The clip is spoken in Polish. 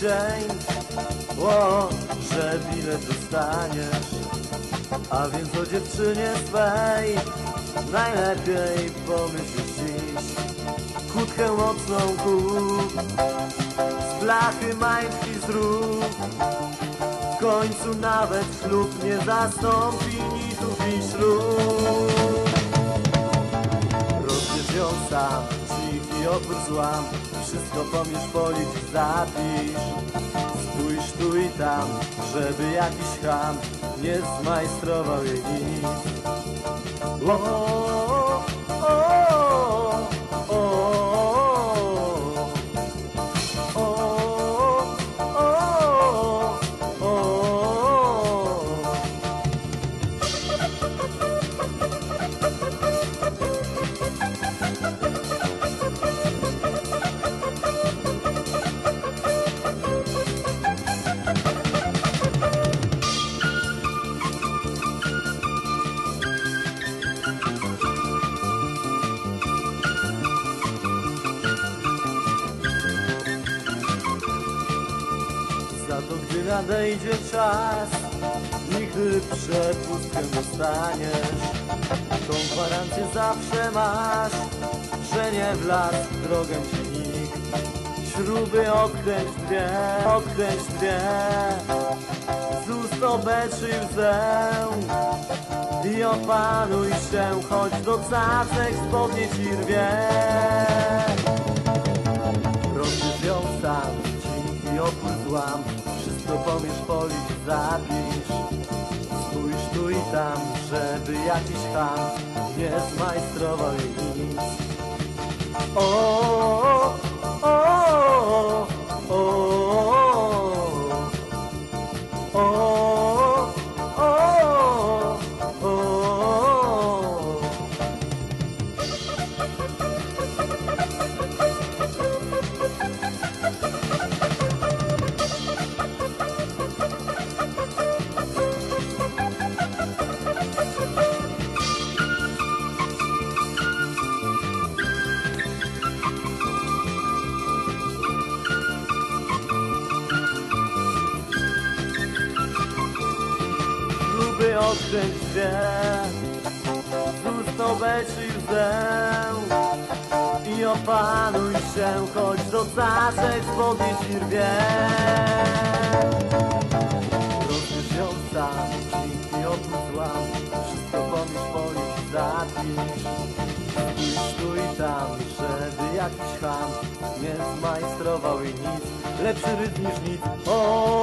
dzień, o, że bilet dostaniesz. A więc o dziewczynie swej najlepiej pomyśl dziś. Kłódkę mocną kup, z blachy majtki zrób. W końcu nawet ślub nie zastąpi nitów i ślub. Cichy opór złam Wszystko pomierz, policz i zapisz. Spójrz tu i tam, żeby jakiś ham Nie zmajstrował jej nic. O, o, o, Za to gdy nadejdzie czas Nigdy przepustkę dostaniesz. Tą gwarancję zawsze masz Że nie w drogę ci nikt. Śruby odkręć dwie, odkręć dwie. Z ust obetrzyj łzę I opanuj się Choć do cacek spodnie ci rwie. Rozbierz ją sam, cichy opór złam Pomierz, policz, zapisz Spójrz tu i tam, żeby jakiś ham Nie zmajstrował jej nic. O, Dwie Z ust obejrzyj łzę I opanuj się Choć do zasek spodnie ci rwie Rozbierz ją sam opór złam Wszystko pomyśl, policz, zapisz. Spójrz tu i tam Żeby jakiś ham Nie zmajstrował jej nic. Lepszy rytm niż nic. O,